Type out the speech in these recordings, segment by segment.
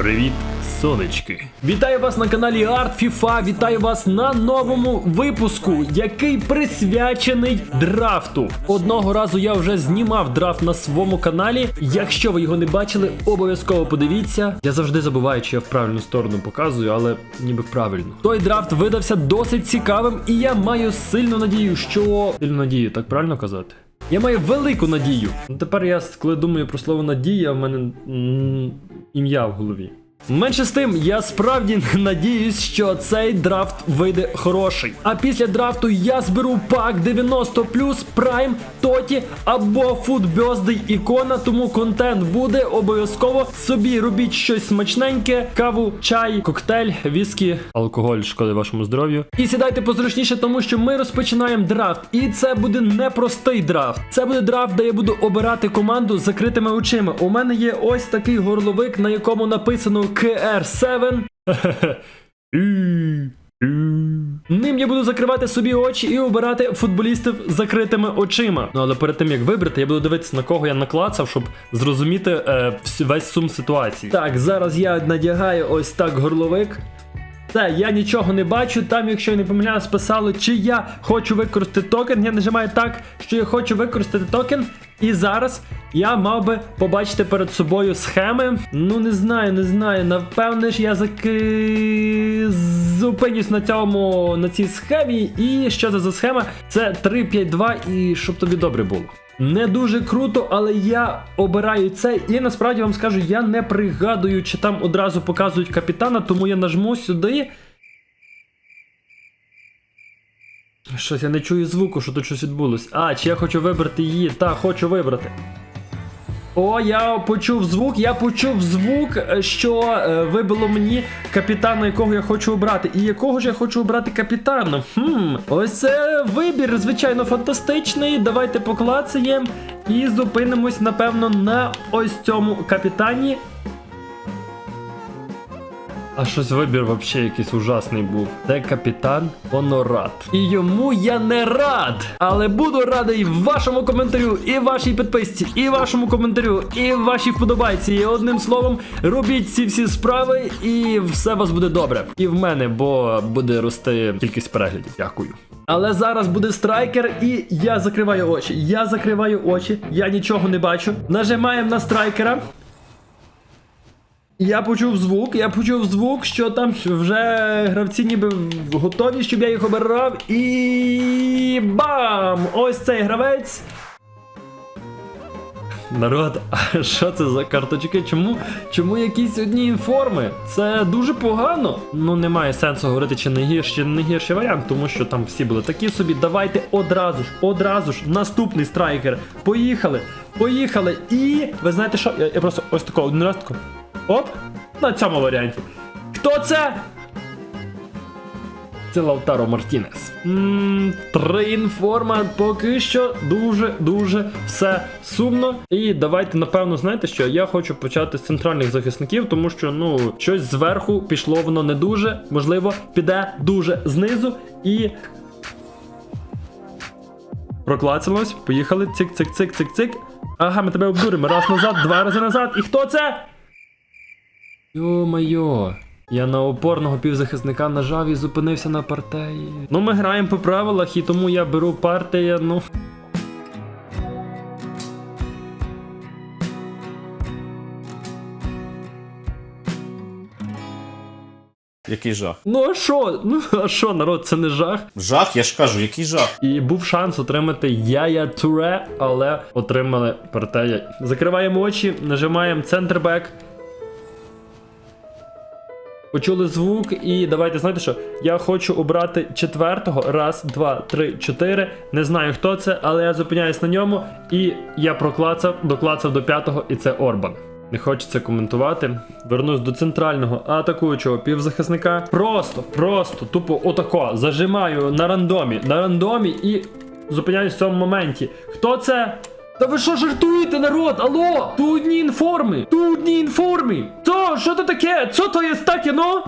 Привіт, сонечки! Вітаю вас на каналі Art FIFA, Вітаю вас на новому випуску, який присвячений драфту. Одного разу я вже знімав драфт на своєму каналі. Якщо ви його не бачили, обов'язково подивіться. Я завжди забуваю, чи я в правильну сторону показую, але ніби в правильну. Той драфт видався досить цікавим, і я маю сильну надію, що. Сильну надію, так правильно казати? Я маю велику надію. Тепер я, коли думаю про слово надія, в мене ім'я в голові. Менше з тим, я справді надіюсь, що цей драфт вийде хороший. А після драфту я зберу пак 90 Prime, Тоті або Birthday ікона, тому контент буде обов'язково. Собі робіть щось смачненьке, каву, чай, коктейль, віскі, алкоголь шкоди вашому здоров'ю. І сідайте позручніше, тому що ми розпочинаємо драфт. І це буде непростий драфт. Це буде драфт, де я буду обирати команду з закритими очима. У мене є ось такий горловик, на якому написано KR7. Ним я буду закривати собі очі і обирати футболістів закритими очима. Ну але перед тим як вибрати, я буду дивитися на кого я наклацав, щоб зрозуміти е, весь сум ситуації. Так, зараз я надягаю ось так горловик. Все, я нічого не бачу. Там, якщо я не помиляюсь, писали, чи я хочу використати токен. Я нажимаю так, що я хочу використати токен. І зараз я мав би побачити перед собою схеми. Ну, не знаю, не знаю. Напевне ж я заки... зупинюсь на цьому на цій схемі. І що це за схема? Це 3-5-2, і щоб тобі добре було. Не дуже круто, але я обираю це. І насправді вам скажу, я не пригадую, чи там одразу показують капітана, тому я нажму сюди. Щось я не чую звуку, що тут щось відбулось. А, чи я хочу вибрати її? Так, хочу вибрати. О, я почув звук, я почув звук, е, що е, вибило мені капітана, якого я хочу обрати. І якого ж я хочу обрати капітана? Хм, ось це вибір, звичайно, фантастичний. Давайте поклацаємо і зупинимось, напевно, на ось цьому капітані. А щось вибір взагалі якийсь ужасний був. Це капітан Онорат. І йому я не рад. Але буду радий вашому коментарю, і вашій підписці, і вашому коментарю, і вашій вподобайці. І одним словом, робіть ці всі справи, і все у вас буде добре. І в мене, бо буде рости кількість переглядів. Дякую. Але зараз буде страйкер, і я закриваю очі. Я закриваю очі, я нічого не бачу. Нажимаємо на страйкера. Я почув звук, я почув звук, що там вже гравці ніби готові, щоб я їх обирав. І бам! Ось цей гравець. Народ, а що це за карточки? Чому, чому якісь одні інформи? Це дуже погано. Ну немає сенсу говорити, чи не гірший, чи не гірший варіант, тому що там всі були такі собі. Давайте одразу ж, одразу ж, наступний страйкер. Поїхали, поїхали. І ви знаєте що? Я, я просто ось такого один раз тако. Оп! На цьому варіанті. Хто це? Це Лаутаро Мартінес. Три інформа, поки що дуже-дуже все сумно. І давайте, напевно, знаєте що? Я хочу почати з центральних захисників, тому що, ну, щось зверху пішло воно не дуже, можливо, піде дуже знизу і. Проклацалось, поїхали. Цик, цик, цик, цик, цик. Ага, ми тебе обдуримо. Раз назад, два рази назад. І хто це? Йо-майо. Я на опорного півзахисника нажав і зупинився на партеї. Ну, ми граємо по правилах, і тому я беру партія, ну. Який жах? Ну а що? Ну а що, народ, це не жах. Жах, я ж кажу, який жах. І був шанс отримати Яя Туре, але отримали партея. Закриваємо очі, нажимаємо центрбек. Почули звук, і давайте знаєте що? Я хочу обрати четвертого. Раз, два, три, чотири. Не знаю хто це, але я зупиняюсь на ньому. І я проклацав, доклацав до п'ятого, і це Орбан. Не хочеться коментувати. Вернусь до центрального атакуючого півзахисника. Просто, просто, тупо отако. Зажимаю на рандомі, на рандомі і зупиняюсь в цьому моменті. Хто це? Та ви що жартуєте, народ? Алло? Тут одні інформи! Тут одні інформи! Що? Що це таке? Що то є таке, ну?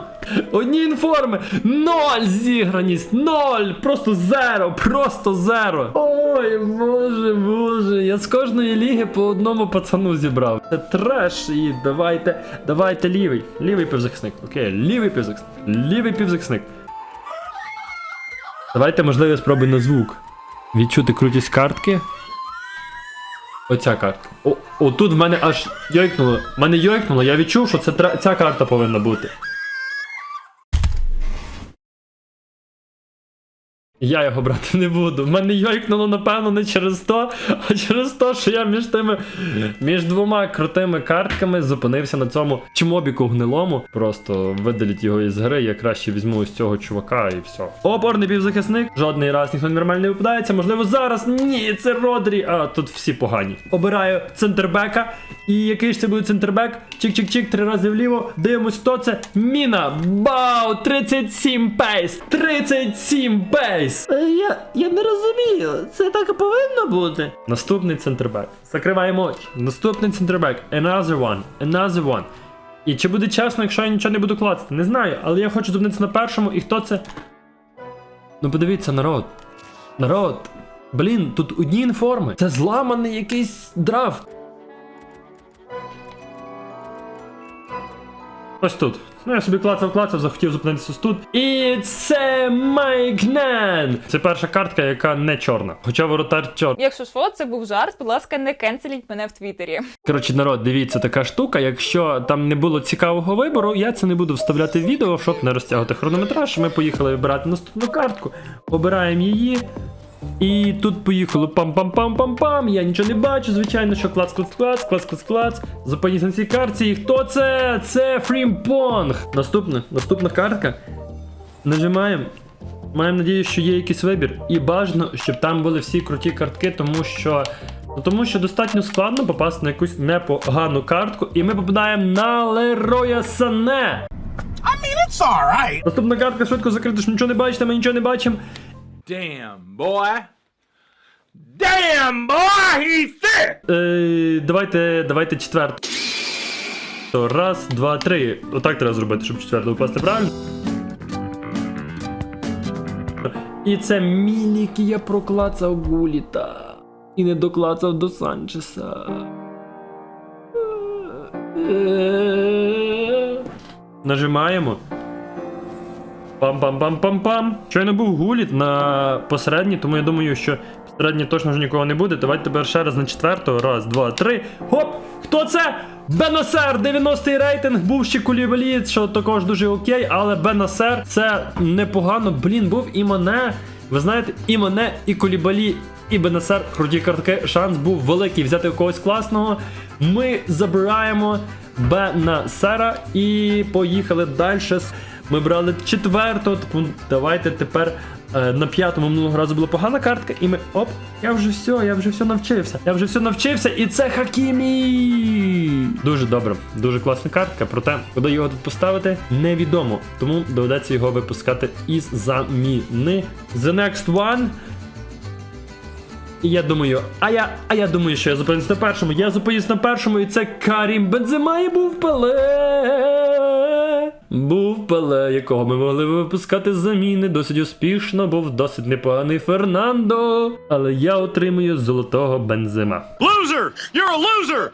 Одні інформи! Ноль зіграність! Ноль! Просто зеро! Просто зеро! Ой, боже, боже, я з кожної ліги по одному пацану зібрав. Це треш і давайте, давайте лівий. Лівий півзахисник. Окей, лівий півзахисник. Лівий півзахисник. Давайте, можливо, я спробую на звук. Відчути крутість картки. Оця картка. О, отут в мене аж йойкнуло. В мене йойкнуло, я відчув, що це ця карта повинна бути. Я його брати не буду. Мене йойкнуло, напевно, не через то, а через те, що я між тими між двома крутими картками зупинився на цьому чмобіку гнилому. Просто видаліть його із гри, я краще візьму ось цього чувака і все. Опорний півзахисник. Жодний раз ніхто нормально не випадається. Можливо, зараз. Ні, це Родрі. А тут всі погані. Обираю центрбека. І який ж це буде центрбек? Чик-чик-чик, три рази вліво. Дивимось, хто це. Міна. Бау! 37 пейс! 37 пейс! Е, Я, я не розумію, це так і повинно бути. Наступний центрбек. Закриваємо очі. Наступний центрбек. Another one. Another one. І чи буде чесно, якщо я нічого не буду клацати? Не знаю, але я хочу зупинитися на першому, і хто це? Ну подивіться, народ. Народ. Блін, тут одні інформи. Це зламаний якийсь драфт. Ось тут. Ну, я собі клацав, клацав, захотів зупинитися тут. І це Майк Нен. Це перша картка, яка не чорна. Хоча воротар чорний. Якщо що, це був жарт, будь ласка, не кенселіть мене в Твіттері. Коротше, народ, дивіться, така штука. Якщо там не було цікавого вибору, я це не буду вставляти в відео, щоб не розтягувати хронометраж. Ми поїхали вибирати наступну картку. Обираємо її. І тут поїхало пам-пам-пам-пам-пам. Я нічого не бачу, звичайно, що клац клац клац клац клац клац Зупиніться на цій картці. І хто це? Це Фрімпонг. Наступна, наступна картка. Нажимаємо. Маємо надію, що є якийсь вибір. І бажано, щоб там були всі круті картки, тому що. Ну, тому що достатньо складно попасти на якусь непогану картку, і ми попадаємо на Лероя Сане. It's all right. Наступна картка швидко закрита, що нічого не бачите, ми нічого не бачимо. Damn, boy. Damn, boy, he's thick. Е, давайте, давайте четверту. Раз, два, три. Отак треба зробити, щоб четверту попасти правильно. І це міль, який я проклацав Гуліта. І не доклацав до Санчеса. Нажимаємо. Пам-пам-пам-пам-пам. Щойно був гуліт на посередній, тому я думаю, що посередній точно вже нікого не буде. Давайте тепер ще раз на четверту. Раз, два, три. Хоп! Хто це? Беносер, 90-й рейтинг, був ще Кулібалі, що також дуже окей, але Беносер це непогано. Блін, був і мене. Ви знаєте, і мене, і Кулібалі, і Бенесер, круті картки. Шанс був великий взяти когось класного. Ми забираємо Бенесера і поїхали далі. Ми брали четверту, тому давайте тепер е, на п'ятому минулого разу була погана картка, і ми оп, я вже все, я вже все навчився. Я вже все навчився, і це Хакімі. Дуже добре, дуже класна картка. Проте, куди його тут поставити, невідомо. Тому доведеться його випускати із заміни. The next one. І я думаю, а я, а я думаю, що я зупинюсь на першому. Я зупинюсь на першому, і це Карім Бензема і був Пеле. Був Пеле, якого ми могли випускати з заміни досить успішно, був досить непоганий Фернандо. Але я отримую золотого Бензема. Loser, you're a loser.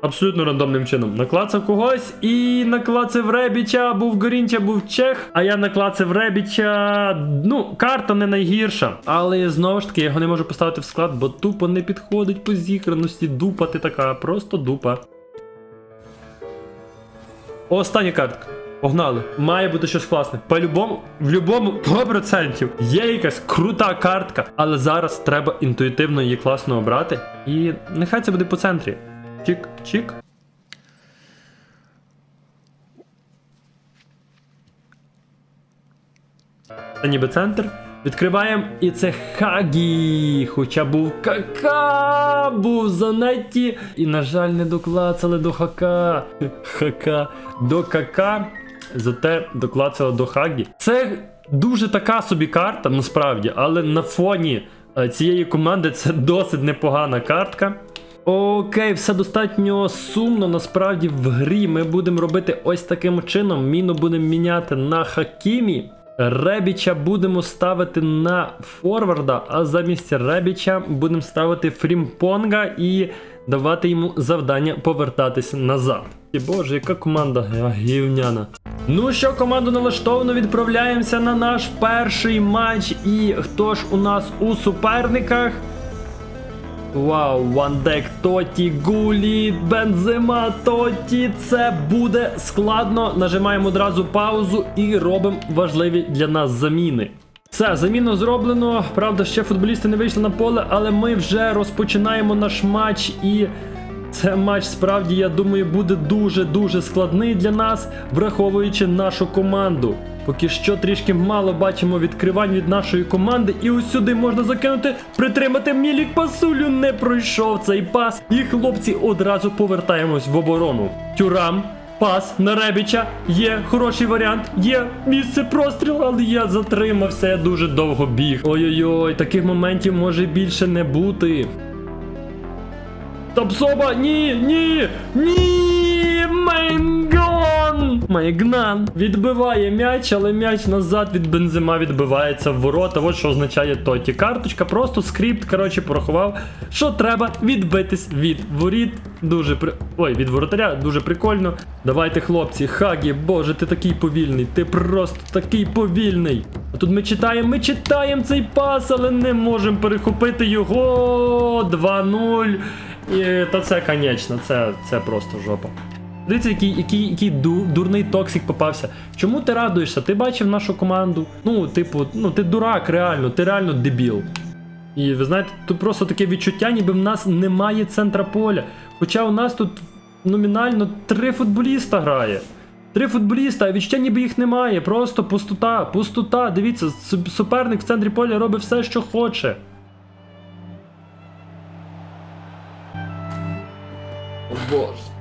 Абсолютно рандомним чином. Наклацав когось і наклацав Ребіча, був Горінча, був Чех. А я наклацав Ребіча. Ну, карта не найгірша. Але знову ж таки, я його не можу поставити в склад, бо тупо не підходить по зіграності. Дупа ти така, просто дупа. Остання картка. Погнали. Має бути щось класне. По-любому, в любому 100% є якась крута картка, але зараз треба інтуїтивно її класно обрати. І нехай це буде по центрі. Чик. Це ніби центр. Відкриваємо, і це Хагі. Хоча був кака, був занетті. І, на жаль, не доклацали до хака. Хака. До кака. Зате доклацали до Хагі. Це дуже така собі карта, насправді, але на фоні е, цієї команди це досить непогана картка. Окей, все достатньо сумно. Насправді в грі ми будемо робити ось таким чином. Міну будемо міняти на Хакімі. Ребіча будемо ставити на форварда, а замість Ребіча будемо ставити Фрімпонга і давати йому завдання повертатись назад. І боже, яка команда гівняна. Ну що, команду налаштовано, відправляємося на наш перший матч. І хто ж у нас у суперниках? Вау, Вандек, Тоті, Гулі, Бензима, Тоті. Це буде складно. Нажимаємо одразу паузу і робимо важливі для нас заміни. Все, заміну зроблено. Правда, ще футболісти не вийшли на поле, але ми вже розпочинаємо наш матч і. Це матч справді, я думаю, буде дуже-дуже складний для нас, враховуючи нашу команду. Поки що трішки мало бачимо відкривань від нашої команди, і ось можна закинути, притримати Мілік пасулю. Не пройшов цей пас. І хлопці одразу повертаємось в оборону. Тюрам. Пас на Ребіча. Є хороший варіант. Є місце прострілу, але я затримався. Я дуже довго біг. Ой-ой-ой, таких моментів може більше не бути. Топсоба, ні, ні, ні, Мейнгон! Майгнан відбиває м'яч, але м'яч назад від бензима відбивається в ворота. От що означає тоті. Карточка, просто скрипт, коротше, порахував, що треба відбитись від воріт. Дуже при. Ой, від воротаря, дуже прикольно. Давайте, хлопці, Хагі, боже, ти такий повільний, ти просто такий повільний. А тут ми читаємо, ми читаємо цей пас, але не можемо перехопити його. 2-0. І, та це, конечно, це, це просто жопа. Дивіться, який, який, який дурний токсик попався. Чому ти радуєшся? Ти бачив нашу команду? Ну, типу, ну ти дурак, реально, ти реально дебіл. І ви знаєте, тут просто таке відчуття, ніби в нас немає центра поля. Хоча у нас тут номінально три футболіста грає. Три футболіста, а відчуття ніби їх немає. Просто пустота, пустота. Дивіться, суперник в центрі поля робить все, що хоче. О боже.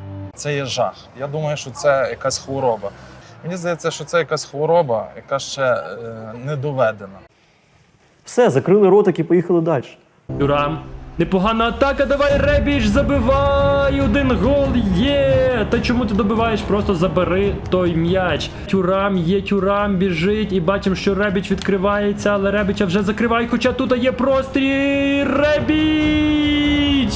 Це є жах. Я думаю, що це якась хвороба. Мені здається, що це якась хвороба, яка ще е, не доведена. Все, закрили ротик і поїхали далі. Тюрам. Непогана атака, давай Ребіч, забивай! Один гол є! Та чому ти добиваєш? Просто забери той м'яч. Тюрам є, тюрам біжить, і бачимо, що Ребіч відкривається, але Ребіча вже закриває, хоча тут є прострій. Ребіч!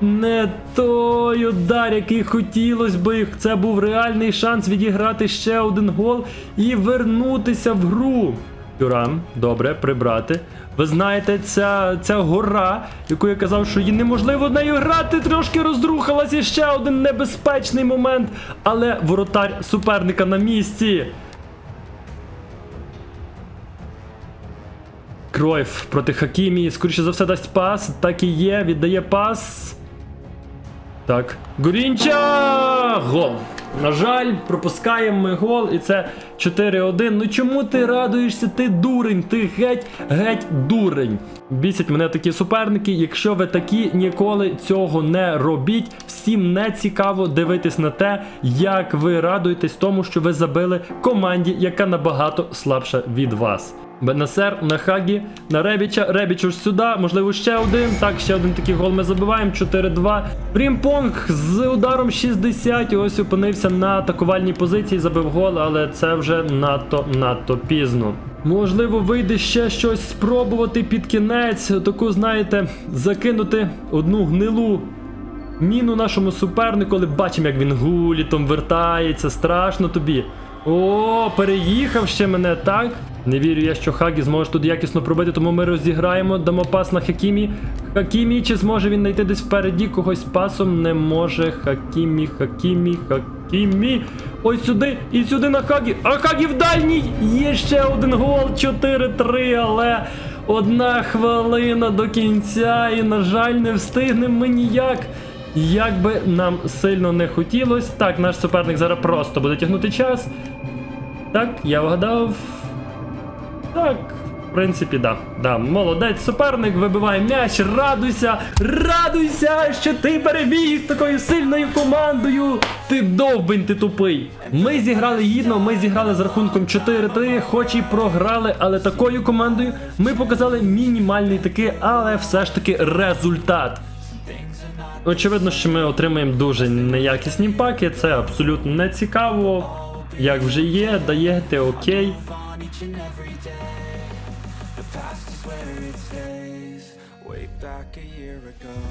Не той удар, який хотілося би. Це був реальний шанс відіграти ще один гол і вернутися в гру. Тюрам, добре, прибрати. Ви знаєте, ця, ця гора, яку я казав, що її неможливо нею грати, трошки розрухалась ще один небезпечний момент. Але воротар суперника на місці. Кройф проти Хакімі. Скоріше за все дасть пас. Так і є. Віддає пас. Так. Гурінча! Гол. На жаль, пропускаємо ми гол, і це 4-1. Ну чому ти радуєшся? Ти дурень, ти геть, геть дурень. Бісять мене такі суперники. Якщо ви такі, ніколи цього не робіть. Всім не цікаво дивитись на те, як ви радуєтесь тому, що ви забили команді, яка набагато слабша від вас. Бенесер на Хагі, на Ребіча. Ребічу ж сюди, можливо, ще один. Так, ще один такий гол ми забиваємо. 4-2. Прімпонг з ударом 60. І ось опинився на атакувальній позиції, забив гол, але це вже надто надто пізно. Можливо, вийде ще щось спробувати під кінець. Таку, знаєте, закинути одну гнилу міну нашому супернику, але бачимо, як він гулітом вертається. Страшно тобі. О, переїхав ще мене, так? Не вірю я, що Хагі зможе тут якісно пробити, тому ми розіграємо, дамо пас на Хакімі. Хакімі, чи зможе він знайти десь впереді когось пасом? Не може. Хакімі, Хакімі, Хакімі. Ось сюди і сюди на Хагі. А Хагі в дальній! Є ще один гол, 4-3, але одна хвилина до кінця. І, на жаль, не встигнемо ми ніяк. Як би нам сильно не хотілося. Так, наш суперник зараз просто буде тягнути час. Так, я вгадав. Так, В принципі, да. да. Молодець суперник, вибиває м'яч, радуйся, радуйся, що ти переміг такою сильною командою. Ти довбень, ти тупий. Ми зіграли гідно, ми зіграли з рахунком 4-3, хоч і програли, але такою командою ми показали мінімальний такий, але все ж таки результат. Очевидно, що ми отримаємо дуже неякісні паки, це абсолютно не цікаво. Як вже є, даєте окей.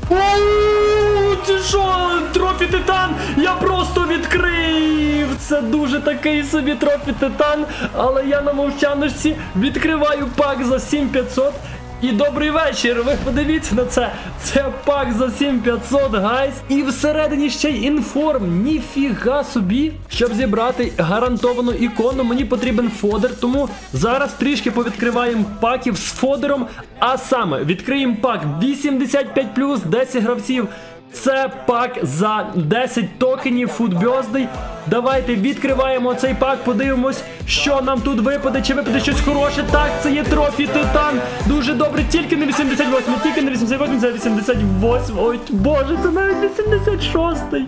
Оу, Ти що, трофі титан? Я просто відкрив! Це дуже такий собі трофі титан, але я на мовчаночці відкриваю пак за 7500. І добрий вечір! Ви подивіться на це! Це пак за 7500, гайс! І всередині ще й інформ. Ніфіга собі! Щоб зібрати гарантовану ікону, мені потрібен фодер, тому зараз трішки повідкриваємо паків з фодером. А саме відкриємо пак 85 10 гравців. Це пак за 10 токенів футбьоздей. Давайте відкриваємо цей пак, подивимось, що нам тут випаде, чи випаде щось хороше. Так, це є трофі Титан. Дуже добре, тільки не 88, тільки не 88, це 88. Ой, боже, це навіть 86-й.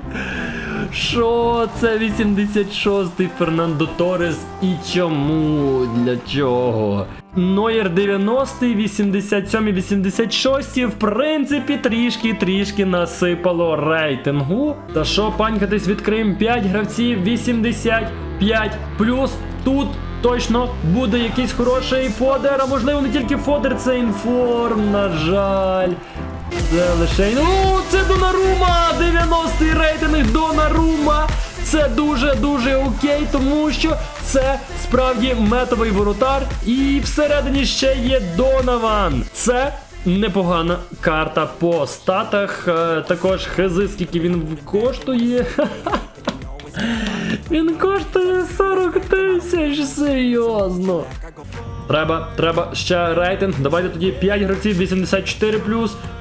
Що це 86-й Фернандо Торес і чому? Для чого? Нойер 90-й, 87-й, 86-й, в принципі, трішки трішки насипало рейтингу. Та що, панькатись, відкриємо 5 гравців, 85 плюс. Тут точно буде якийсь хороший фодер, а можливо не тільки фодер, це інформ, на жаль. Це лише. Ну, це Донарума! 90-й рейтинг Донарума! Це дуже-дуже окей, тому що це справді метовий воротар. І всередині ще є Донаван. Це непогана карта по статах. Е, Також хизи, скільки він коштує. Він коштує 40 тисяч, серйозно. Треба, треба ще рейтинг. Давайте тоді 5 гравців 84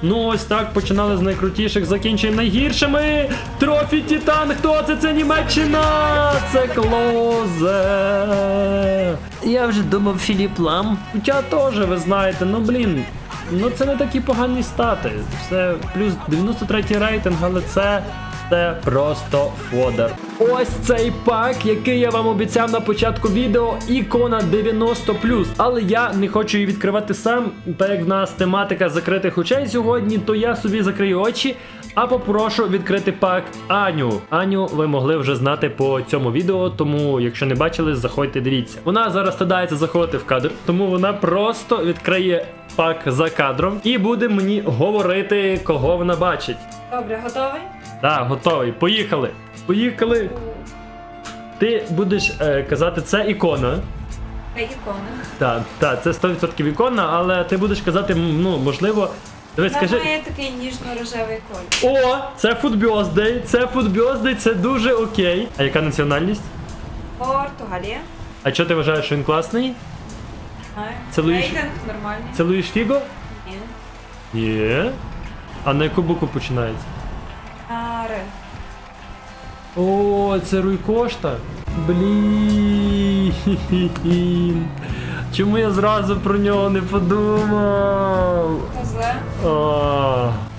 Ну ось так починали з найкрутіших, закінчуємо найгіршими. Трофі Титан. Хто це? Це Німеччина! Це Клозе. Я вже думав Філіп Лам. Хоча теж, ви знаєте, ну блін. Ну це не такі погані стати. Це плюс 93 рейтинг, але це. Це просто фодер. Ось цей пак, який я вам обіцяв на початку відео, ікона 90 Але я не хочу її відкривати сам. Так як в нас тематика закритих очей сьогодні, то я собі закрию очі, а попрошу відкрити пак Аню. Аню ви могли вже знати по цьому відео, тому якщо не бачили, заходьте, дивіться. Вона зараз стидається заходити в кадр, тому вона просто відкриє пак за кадром і буде мені говорити, кого вона бачить. Добре, готовий? Так, готовий. Поїхали. Поїхали. Ти будеш е, казати, це ікона. Це ікона. Так, так, це 100% ікона, але ти будеш казати, м, ну, можливо. Дивись, Вона скажи. має такий ніжно-рожевий колір. О, це футбьоздей, це футбьоздей, це дуже окей. А яка національність? Португалія. А чого ти вважаєш, що він класний? Знаю. Це Луїш- Рейтинг нормальний. Це Луїш Фіго? Ні. Є. А на яку букву починається? А, Р. О, це Руйкошта? Блін. Чому я зразу про нього не подумав? Козле.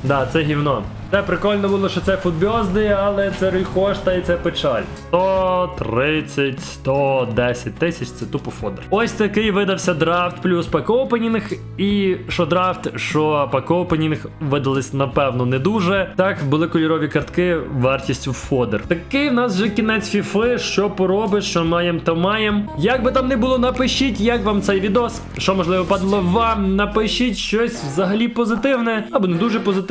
Да, це гівно. Це прикольно було, що це футбьозди, але це рейхошта і це печаль. 130, 110 тисяч це тупо фодер. Ось такий видався драфт плюс пак-опенінг. І що драфт, що пак-опенінг видались, напевно, не дуже. Так, були кольорові картки вартістю фодер. Такий в нас вже кінець фіфи. Що поробиш, що маєм, то маєм. Як би там не було, напишіть, як вам цей відос. Що можливо падало вам. Напишіть щось взагалі позитивне або не дуже позитивне.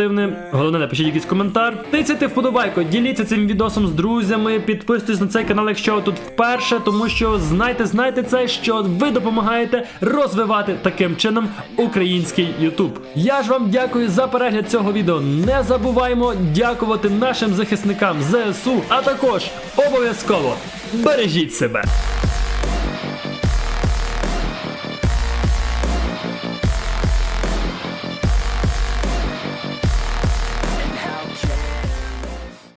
Головне, напишіть якийсь коментар. Тицяйте вподобайку, діліться цим відосом з друзями. Підписуйтесь на цей канал, якщо тут вперше, тому що знайте, знайте це, що ви допомагаєте розвивати таким чином український YouTube. Я ж вам дякую за перегляд цього відео. Не забуваємо дякувати нашим захисникам ЗСУ, а також обов'язково бережіть себе.